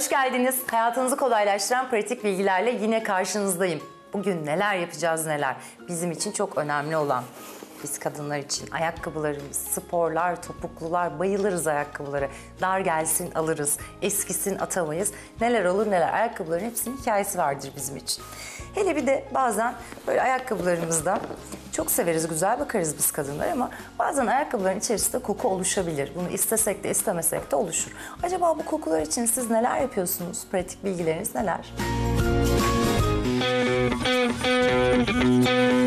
Hoş geldiniz. Hayatınızı kolaylaştıran pratik bilgilerle yine karşınızdayım. Bugün neler yapacağız neler. Bizim için çok önemli olan biz kadınlar için ayakkabılarımız, sporlar, topuklular, bayılırız ayakkabılara. Dar gelsin alırız, eskisin atamayız. Neler olur neler. Ayakkabıların hepsinin hikayesi vardır bizim için. Hele bir de bazen böyle ayakkabılarımızda çok severiz, güzel bakarız biz kadınlar ama bazen ayakkabıların içerisinde koku oluşabilir. Bunu istesek de istemesek de oluşur. Acaba bu kokular için siz neler yapıyorsunuz? Pratik bilgileriniz neler? Size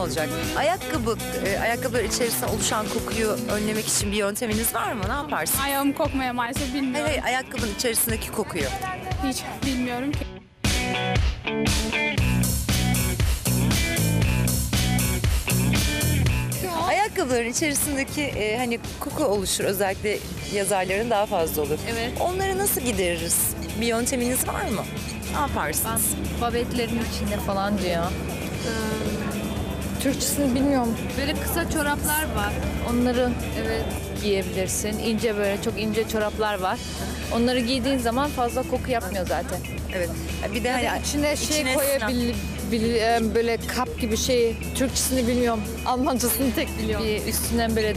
olacak. Ayakkabı, e, ayakkabılar içerisinde oluşan kokuyu önlemek için bir yönteminiz var mı? Ne yaparsınız? Ayağım kokmaya maalesef Hayır, bilmiyorum. hayır, ayakkabının içerisindeki kokuyu. Hiç bilmiyorum ki. Ayakkabıların içerisindeki e, hani koku oluşur özellikle yazarların daha fazla olur. Evet. Onları nasıl gideririz? Bir yönteminiz var mı? Ne yaparsınız? Babetlerin içinde falan diyor. Türkçesini bilmiyorum. Böyle kısa çoraplar var. Onları Evet. giyebilirsin. İnce böyle çok ince çoraplar var. Onları giydiğin zaman fazla koku yapmıyor zaten. Evet. Bir de hani İçine şey içine koyabil bil- e, böyle kap gibi şey Türkçesini bilmiyorum. Almancasını tek biliyorum. Bir üstünden böyle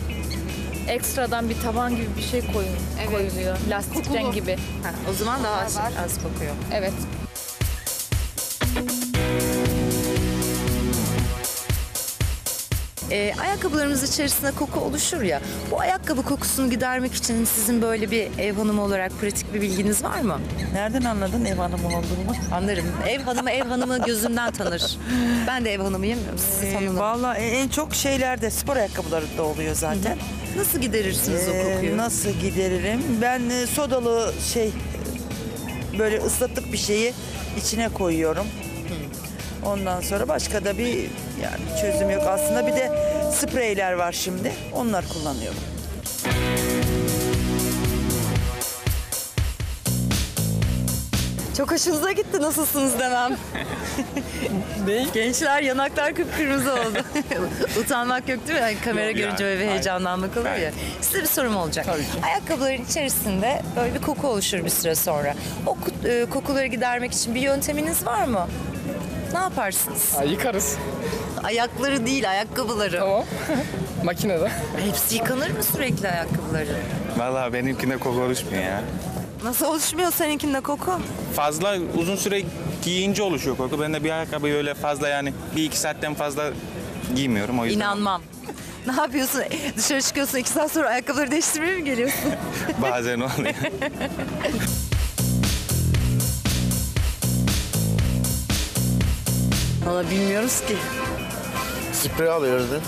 ekstradan bir taban gibi bir şey koyun, Evet. koyuluyor. Lastik Kokulu. renk gibi. Ha, o zaman daha az, az kokuyor. Evet. Ee, ayakkabılarımız içerisinde koku oluşur ya. Bu ayakkabı kokusunu gidermek için sizin böyle bir ev hanımı olarak pratik bir bilginiz var mı? Nereden anladın ev hanımı olduğumu? Anlarım. Ev hanımı ev hanımı gözünden tanır. Ben de ev hanımıyım. Siz Ee. Valla en çok şeylerde spor ayakkabılarında oluyor zaten. Nasıl giderirsiniz o Ee, kokuyu? nasıl gideririm? Ben e, sodalı şey böyle ıslattık bir şeyi içine koyuyorum. Ondan sonra başka da bir yani çözüm yok. Aslında bir de spreyler var şimdi. Onlar kullanıyorum. Çok hoşunuza gitti nasılsınız demem. Gençler yanaklar kıpkırmızı oldu. Utanmak yok değil mi? Yani kamera Yok görünce yani, öyle bir heyecanlanmak olur ya. Size bir sorum olacak. Ayakkabıların içerisinde böyle bir koku oluşur bir süre sonra. O e, kokuları gidermek için bir yönteminiz var mı? Ne yaparsınız? Ha, yıkarız. Ayakları değil, ayakkabıları. Tamam. Makinede. Hepsi yıkanır mı sürekli ayakkabıları? Vallahi benimkinde koku oluşmuyor ya. Nasıl oluşmuyor seninkinde koku? Fazla uzun süre giyince oluşuyor koku. Ben de bir ayakkabıyı öyle fazla yani bir iki saatten fazla giymiyorum o yüzden. İnanmam. Ne yapıyorsun? Dışarı çıkıyorsun iki saat sonra ayakkabıları değiştirmeye mi geliyorsun? Bazen oluyor. Valla bilmiyoruz ki. Sprey alıyordu.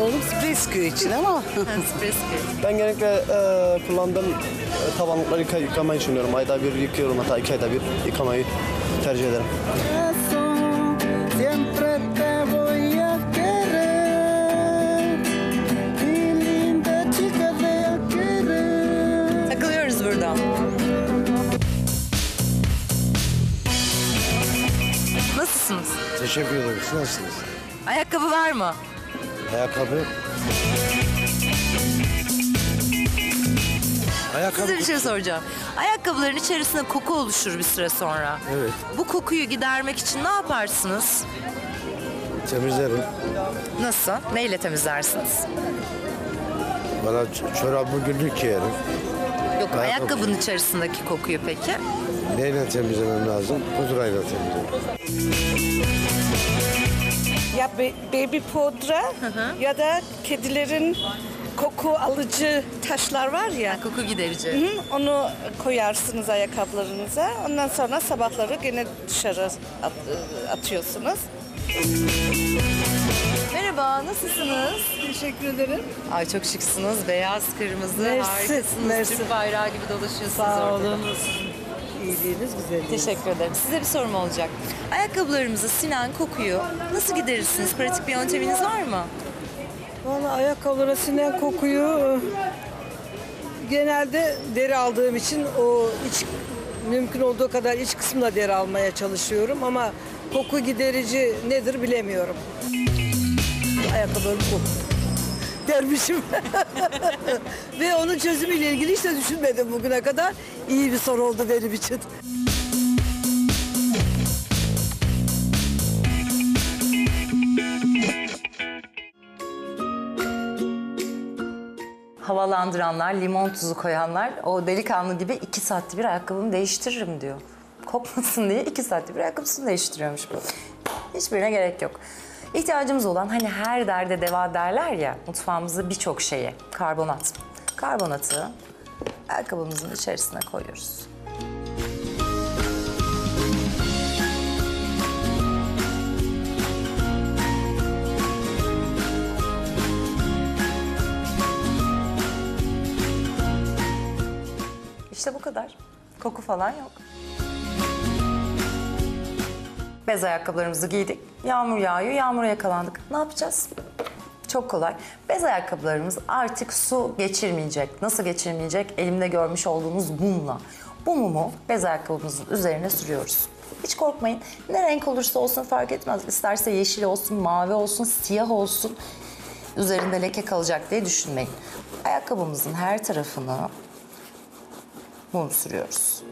Oğlum sprey sıkıyor için ama Ben genellikle e, kullandığım e, tabanlıkları yıka, yıkamayı düşünüyorum. Ayda bir yıkıyorum hatta iki ayda bir yıkamayı tercih ederim. Nasılsınız? Teşekkür ederim. Siz nasılsınız? Ayakkabı var mı? Ayakkabı. Ayakkabı. Size bir şey soracağım. Ayakkabıların içerisinde koku oluşur bir süre sonra. Evet. Bu kokuyu gidermek için ne yaparsınız? Temizlerim. Nasıl? Neyle temizlersiniz? Bana çorabımı günlük giyerim. Yok Ayakkabı. ayakkabının içerisindeki kokuyu peki? Neyle temizlemem lazım? Pudrayla temizlerim. Ya be- baby pudra ya da kedilerin koku alıcı taşlar var ya. Koku giderici. Hı, Onu koyarsınız ayakkabılarınıza. Ondan sonra sabahları gene dışarı at- atıyorsunuz. Merhaba, nasılsınız? Teşekkür ederim. Ay çok şıksınız. Beyaz, kırmızı, Mersi, harikasınız. mersi. Türk bayrağı gibi dolaşıyorsunuz Sağ orada. olun. İyiliğiniz, güzelliğiniz. Teşekkür ederim. Size bir sorum olacak. Ayakkabılarımızı sinen kokuyu nasıl giderirsiniz? Pratik bir yönteminiz var mı? Valla ayakkabılara sinen kokuyu genelde deri aldığım için o iç mümkün olduğu kadar iç kısımla deri almaya çalışıyorum ama koku giderici nedir bilemiyorum. ayakkabılarım koktu dermişim. Ve onun çözümüyle ilgili hiç de düşünmedim bugüne kadar. İyi bir soru oldu benim için. Havalandıranlar, limon tuzu koyanlar o delikanlı gibi iki saatte bir ayakkabımı değiştiririm diyor. Kokmasın diye iki saatte bir ayakkabısını değiştiriyormuş bu. Hiçbirine gerek yok. İhtiyacımız olan hani her derde deva derler ya mutfağımızda birçok şeye karbonat. Karbonatı ayakkabımızın içerisine koyuyoruz. İşte bu kadar. Koku falan yok. Bez ayakkabılarımızı giydik. Yağmur yağıyor, yağmura yakalandık. Ne yapacağız? Çok kolay. Bez ayakkabılarımız artık su geçirmeyecek. Nasıl geçirmeyecek? Elimde görmüş olduğunuz mumla. Bu mumu bez ayakkabımızın üzerine sürüyoruz. Hiç korkmayın. Ne renk olursa olsun fark etmez. İsterse yeşil olsun, mavi olsun, siyah olsun. Üzerinde leke kalacak diye düşünmeyin. Ayakkabımızın her tarafını mum sürüyoruz.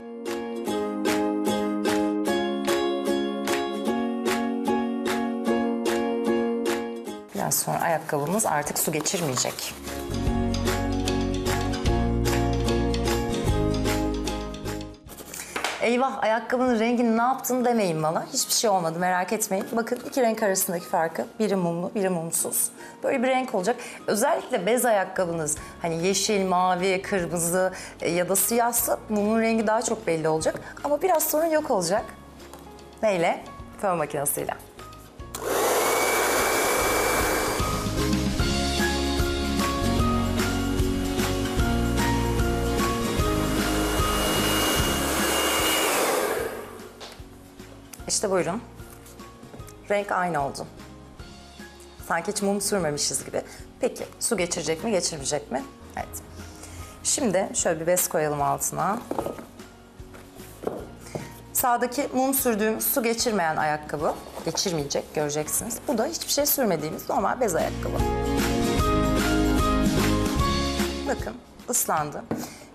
Biraz sonra ayakkabımız artık su geçirmeyecek. Eyvah ayakkabının rengini ne yaptın demeyin bana. Hiçbir şey olmadı merak etmeyin. Bakın iki renk arasındaki farkı. Biri mumlu, biri mumsuz. Böyle bir renk olacak. Özellikle bez ayakkabınız hani yeşil, mavi, kırmızı e, ya da siyahsa mumun rengi daha çok belli olacak. Ama biraz sonra yok olacak. Neyle? Fön makinesiyle. İşte buyurun. Renk aynı oldu. Sanki hiç mum sürmemişiz gibi. Peki su geçirecek mi, geçirmeyecek mi? Evet. Şimdi şöyle bir bez koyalım altına. Sağdaki mum sürdüğümüz su geçirmeyen ayakkabı. Geçirmeyecek göreceksiniz. Bu da hiçbir şey sürmediğimiz normal bez ayakkabı. Bakın ıslandı.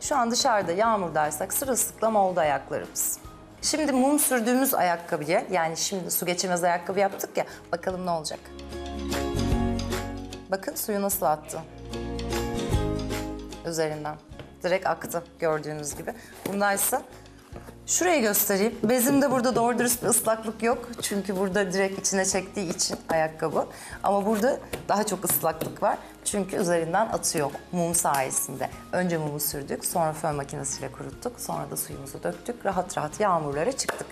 Şu an dışarıda yağmurdaysak sırılsıklam oldu ayaklarımız. Şimdi mum sürdüğümüz ayakkabıya yani şimdi su geçirmez ayakkabı yaptık ya bakalım ne olacak. Bakın suyu nasıl attı. Üzerinden. Direkt aktı gördüğünüz gibi. Bundaysa Şurayı göstereyim. Bezimde burada doğru dürüst bir ıslaklık yok. Çünkü burada direkt içine çektiği için ayakkabı. Ama burada daha çok ıslaklık var. Çünkü üzerinden atıyor mum sayesinde. Önce mumu sürdük, sonra fön makinesiyle kuruttuk. Sonra da suyumuzu döktük. Rahat rahat yağmurlara çıktık.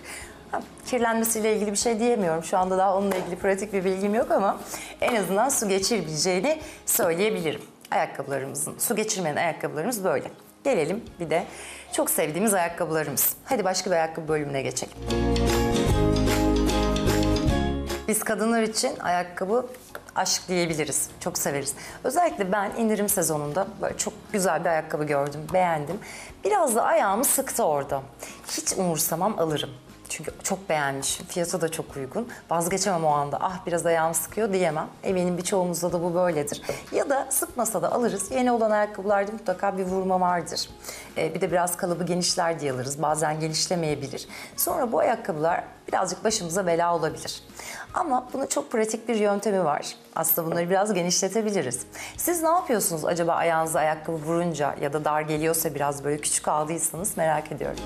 Ha, kirlenmesiyle ilgili bir şey diyemiyorum. Şu anda daha onunla ilgili pratik bir bilgim yok ama en azından su geçirmeyeceğini söyleyebilirim. Ayakkabılarımızın, su geçirmeyen ayakkabılarımız böyle. Gelelim bir de çok sevdiğimiz ayakkabılarımız. Hadi başka bir ayakkabı bölümüne geçelim. Biz kadınlar için ayakkabı aşk diyebiliriz. Çok severiz. Özellikle ben indirim sezonunda böyle çok güzel bir ayakkabı gördüm, beğendim. Biraz da ayağımı sıktı orada. Hiç umursamam alırım. Çünkü çok beğenmişim. Fiyatı da çok uygun. Vazgeçemem o anda. Ah biraz ayağım sıkıyor diyemem. Eminim birçoğumuzda da bu böyledir. Ya da sıkmasa da alırız. Yeni olan ayakkabılarda mutlaka bir vurma vardır. Ee, bir de biraz kalıbı genişler diye alırız. Bazen genişlemeyebilir. Sonra bu ayakkabılar birazcık başımıza bela olabilir. Ama bunun çok pratik bir yöntemi var. Aslında bunları biraz genişletebiliriz. Siz ne yapıyorsunuz acaba ayağınıza ayakkabı vurunca ya da dar geliyorsa biraz böyle küçük aldıysanız merak ediyorum.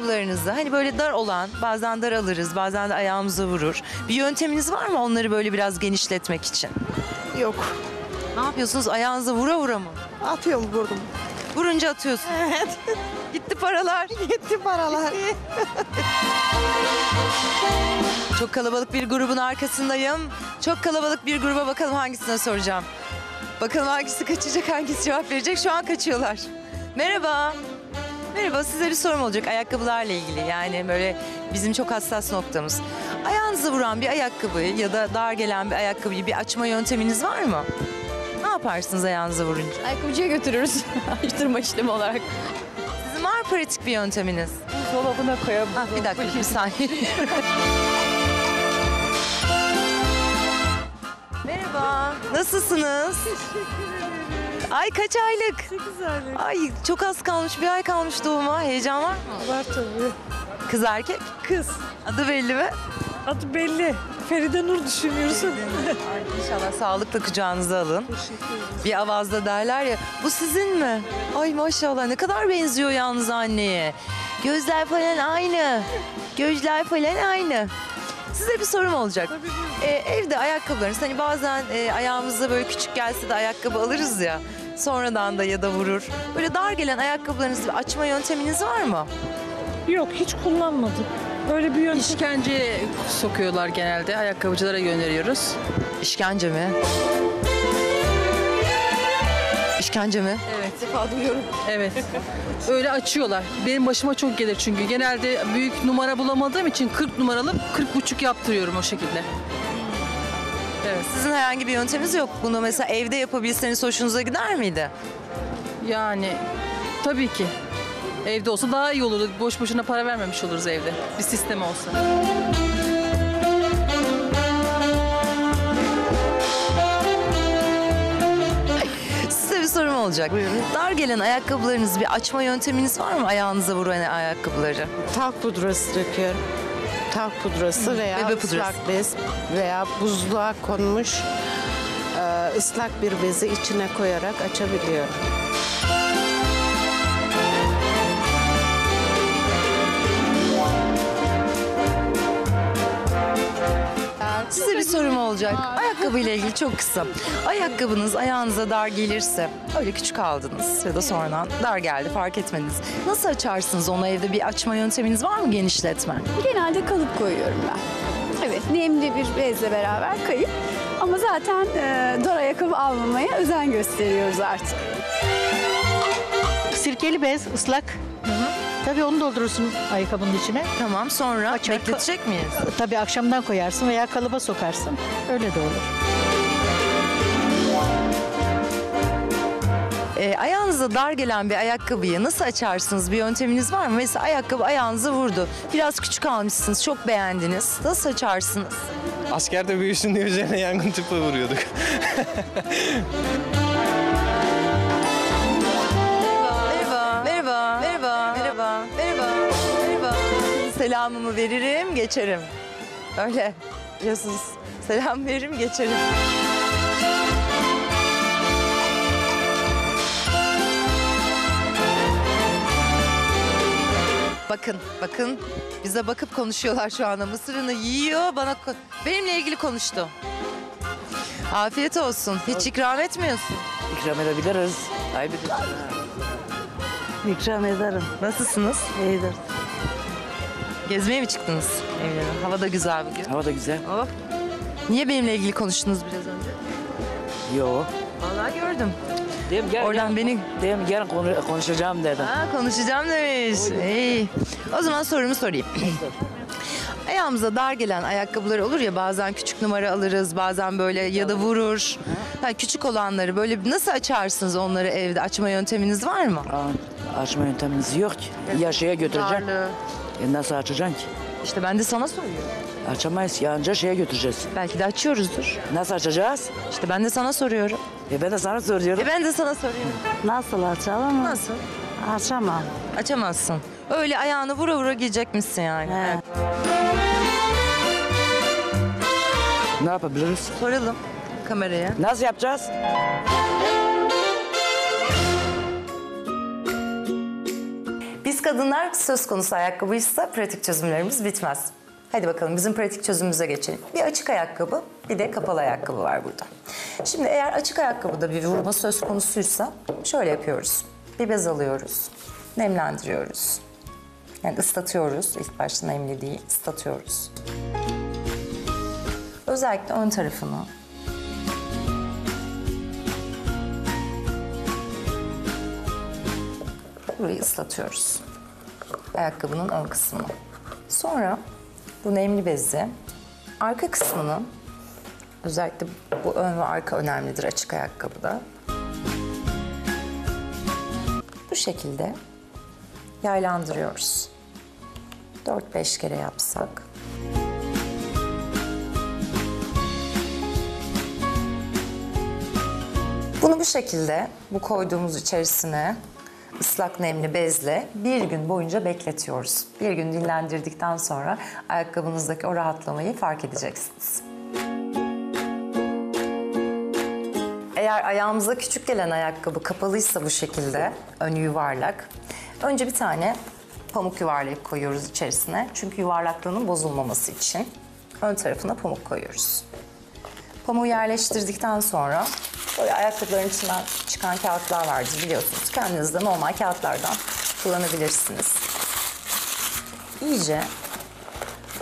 Daralan ayakkabılarınızı hani böyle dar olan bazen dar alırız bazen de ayağımıza vurur. Bir yönteminiz var mı onları böyle biraz genişletmek için? Yok. Ne yapıyorsunuz ayağınıza vura vura mı? Atıyorum vurdum. Vurunca atıyorsun. Evet. Gitti paralar. Gitti paralar. Çok kalabalık bir grubun arkasındayım. Çok kalabalık bir gruba bakalım hangisine soracağım. Bakalım hangisi kaçacak, hangisi cevap verecek. Şu an kaçıyorlar. Merhaba. Merhaba, size bir sorum olacak ayakkabılarla ilgili. Yani böyle bizim çok hassas noktamız. Ayağınıza vuran bir ayakkabıyı ya da dar gelen bir ayakkabıyı bir açma yönteminiz var mı? Ne yaparsınız ayağınıza vurunca? Ayakkabıcıya götürürüz. Açtırma işlemi olarak. Sizin var pratik bir yönteminiz. Dolabına koyalım. Ha, bir dakika, bir saniye. Merhaba, nasılsınız? Ay kaç aylık? 8 aylık. Ay çok az kalmış, bir ay kalmış doğuma. Heyecan var mı? Var tabii. Kız erkek? Kız. Adı belli mi? Adı belli. Feride Nur düşünüyorsun. Ay inşallah sağlıkla kucağınıza alın. Bir avazda derler ya, bu sizin mi? Ay maşallah ne kadar benziyor yalnız anneye. Gözler falan aynı. Gözler falan aynı. Size bir sorum olacak. Ee, evde ayakkabılarınız hani bazen e, ayağımızda böyle küçük gelse de ayakkabı alırız ya. Sonradan da ya da vurur. Böyle dar gelen ayakkabılarınızı bir açma yönteminiz var mı? Yok hiç kullanmadım. Böyle bir yöntem. İşkence sokuyorlar genelde. Ayakkabıcılara gönderiyoruz. İşkence mi? İşkence mi? Evet. Evet. Öyle açıyorlar. Benim başıma çok gelir çünkü. Genelde büyük numara bulamadığım için 40 numaralı 40 buçuk yaptırıyorum o şekilde. Evet. Sizin herhangi bir yönteminiz yok. Bunu mesela evde yapabilseniz hoşunuza gider miydi? Yani tabii ki. Evde olsa daha iyi olurdu. Boş boşuna para vermemiş oluruz evde. Bir sistem olsa. Size bir sorum olacak. Dar gelen ayakkabılarınızı bir açma yönteminiz var mı? Ayağınıza vuran ayakkabıları. Talk pudrası döküyorum. Talk pudrası veya bebe pudrası. ıslak bez veya buzluğa konmuş e, ıslak bir bezi içine koyarak açabiliyorum. Size bir sorum olacak. Ayakkabıyla ilgili çok kısa. Ayakkabınız ayağınıza dar gelirse, öyle küçük aldınız ya da sonradan dar geldi fark etmediniz. Nasıl açarsınız onu evde bir açma yönteminiz var mı genişletme? Genelde kalıp koyuyorum ben. Evet, nemli bir bezle beraber kayıp. Ama zaten e, dar ayakkabı almamaya özen gösteriyoruz artık. Sirkeli bez ıslak. Tabii onu doldurursun ayakkabının içine. Tamam sonra Açar- bekletecek miyiz? Tabii akşamdan koyarsın veya kalıba sokarsın. Öyle de olur. Ee, ayağınıza dar gelen bir ayakkabıyı nasıl açarsınız? Bir yönteminiz var mı? Mesela ayakkabı ayağınıza vurdu. Biraz küçük almışsınız, çok beğendiniz. Nasıl açarsınız? Askerde büyüsün diye üzerine yangın tüpü vuruyorduk. Selamımı veririm, geçerim. Öyle. Biliyorsunuz. Selam veririm, geçerim. Bakın, bakın. Bize bakıp konuşuyorlar şu anda. Mısırını yiyor, bana benimle ilgili konuştu. Afiyet olsun. Hiç ikram etmiyorsun. İkram edebiliriz. Ayıp İkram ederim. Nasılsınız? İyidir. Gezmeye mi çıktınız evlere? Hava da güzel bugün. Hava da güzel. Oh. Niye benimle ilgili konuştunuz biraz önce? Yo. Vallahi gördüm. Dem gel. Oradan beni Dem gel konuşacağım dedim. ha, konuşacağım demiş. İyi. O zaman sorumu sorayım. Ayağımıza dar gelen ayakkabılar olur ya bazen küçük numara alırız bazen böyle ya da vurur. Ha, küçük olanları böyle nasıl açarsınız onları evde açma yönteminiz var mı? Açma yöntemimiz yok ki. Ya şeye götüreceksin. Darlığı. E nasıl açacaksın ki? İşte ben de sana soruyorum. Açamayız. Ya anca şeye götüreceğiz. Belki de açıyoruzdur. Nasıl açacağız? İşte ben de sana soruyorum. E ben de sana soruyorum. E ben de sana soruyorum. Nasıl açalım? Nasıl? Açamam. Açamazsın. Öyle ayağını vura vura giyecekmişsin yani. He. Ne yapabiliriz? Soralım kameraya. Nasıl yapacağız? Kadınlar söz konusu ayakkabıysa pratik çözümlerimiz bitmez. Hadi bakalım bizim pratik çözümümüze geçelim. Bir açık ayakkabı, bir de kapalı ayakkabı var burada. Şimdi eğer açık ayakkabıda bir vurma söz konusuysa şöyle yapıyoruz. Bir bez alıyoruz, nemlendiriyoruz. Yani ıslatıyoruz. İlk başta nemli değil, ıslatıyoruz. Özellikle ön tarafını burayı ıslatıyoruz. Ayakkabının ön kısmını. Sonra bu nemli bezi arka kısmını özellikle bu ön ve arka önemlidir açık ayakkabıda. Bu şekilde yaylandırıyoruz. 4-5 kere yapsak. Bunu bu şekilde bu koyduğumuz içerisine ıslak nemli bezle bir gün boyunca bekletiyoruz. Bir gün dinlendirdikten sonra ayakkabınızdaki o rahatlamayı fark edeceksiniz. Eğer ayağımıza küçük gelen ayakkabı kapalıysa bu şekilde, önü yuvarlak. Önce bir tane pamuk yuvarlayıp koyuyoruz içerisine. Çünkü yuvarlaklığının bozulmaması için ön tarafına pamuk koyuyoruz. Pamuğu yerleştirdikten sonra böyle ayakkabıların içinden çıkan kağıtlar vardır biliyorsunuz. Kendiniz de normal kağıtlardan kullanabilirsiniz. İyice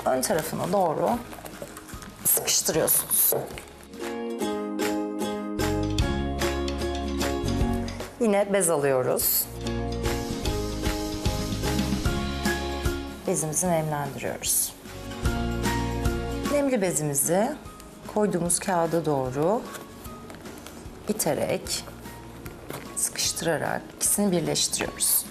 ön tarafına doğru sıkıştırıyorsunuz. Yine bez alıyoruz. Bezimizi nemlendiriyoruz. Nemli bezimizi koyduğumuz kağıda doğru iterek, sıkıştırarak ikisini birleştiriyoruz.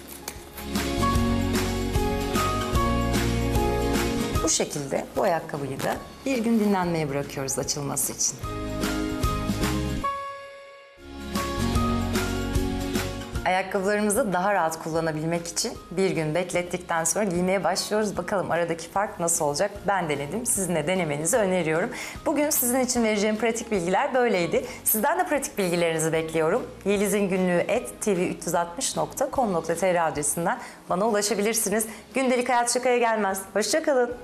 Bu şekilde bu ayakkabıyı da bir gün dinlenmeye bırakıyoruz açılması için. Ayakkabılarımızı daha rahat kullanabilmek için bir gün beklettikten sonra giymeye başlıyoruz. Bakalım aradaki fark nasıl olacak? Ben denedim. Sizin de denemenizi öneriyorum. Bugün sizin için vereceğim pratik bilgiler böyleydi. Sizden de pratik bilgilerinizi bekliyorum. Yeliz'in günlüğü et tv360.com.tr adresinden bana ulaşabilirsiniz. Gündelik hayat şakaya gelmez. Hoşçakalın.